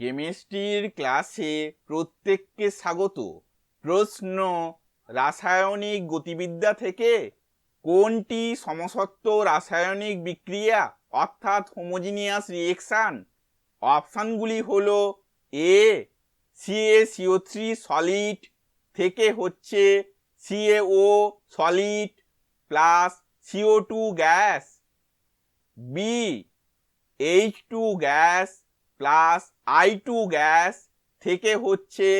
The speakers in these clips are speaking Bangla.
কেমিস্ট্রির ক্লাসে প্রত্যেককে স্বাগত। প্রশ্ন, রাসায়নিক গতিবিদ্যা থেকে কোনটি সমসত্ব রাসায়নিক বিক্রিয়া, অর্থাৎ হোমোজিনিয়াস রিয়েকশন অপশানগুলি হল এ সিএসিও থ্রি সলিড থেকে হচ্ছে C A O solid plus C O two gas B H two gas plus I two gas থেকে হচ্ছে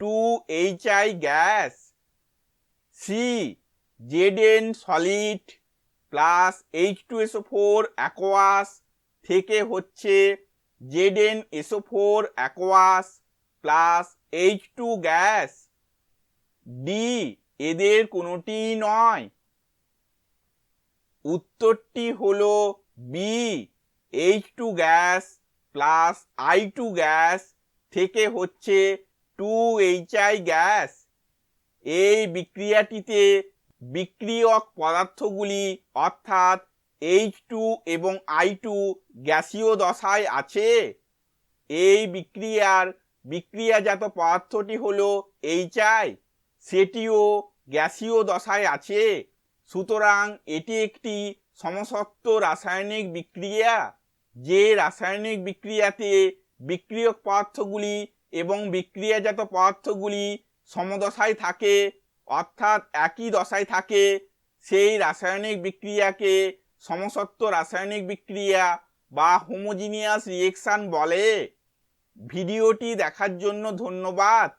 two H I gas. C Z N solid plus H two S O four aqueous থেকে হচ্ছে Z N S O four aqueous plus H two gas. D এদের কোনোটি নয়। উত্তরটি হলো B H two gas plus I two gas থেকে হচ্ছে টু এইচ আই গ্যাস। এই বিক্রিয়াটিতে বিক্রিয়ক পদার্থগুলি অর্থাৎ এইচ টু এবং আই টু গ্যাসীয় দশায় আছে। এই বিক্রিয়ার বিক্রিয়াজাত পদার্থটি হল এইচ আই সেটিও গ্যাসীয় দশায় আছে। সুতরাং এটি একটি সমসত্ব রাসায়নিক বিক্রিয়া। যে রাসায়নিক বিক্রিয়াতে বিক্রিয়ক পদার্থগুলি এবং বিক্রিয়াজাত পদার্থগুলি সমদশায় থাকে, অর্থাৎ একই দশায় থাকে, সেই রাসায়নিক বিক্রিয়াকে সমসত্ব রাসায়নিক বিক্রিয়া বা হোমোজিনিয়াস রিয়েকশন বলে। ভিডিওটি দেখার জন্য ধন্যবাদ।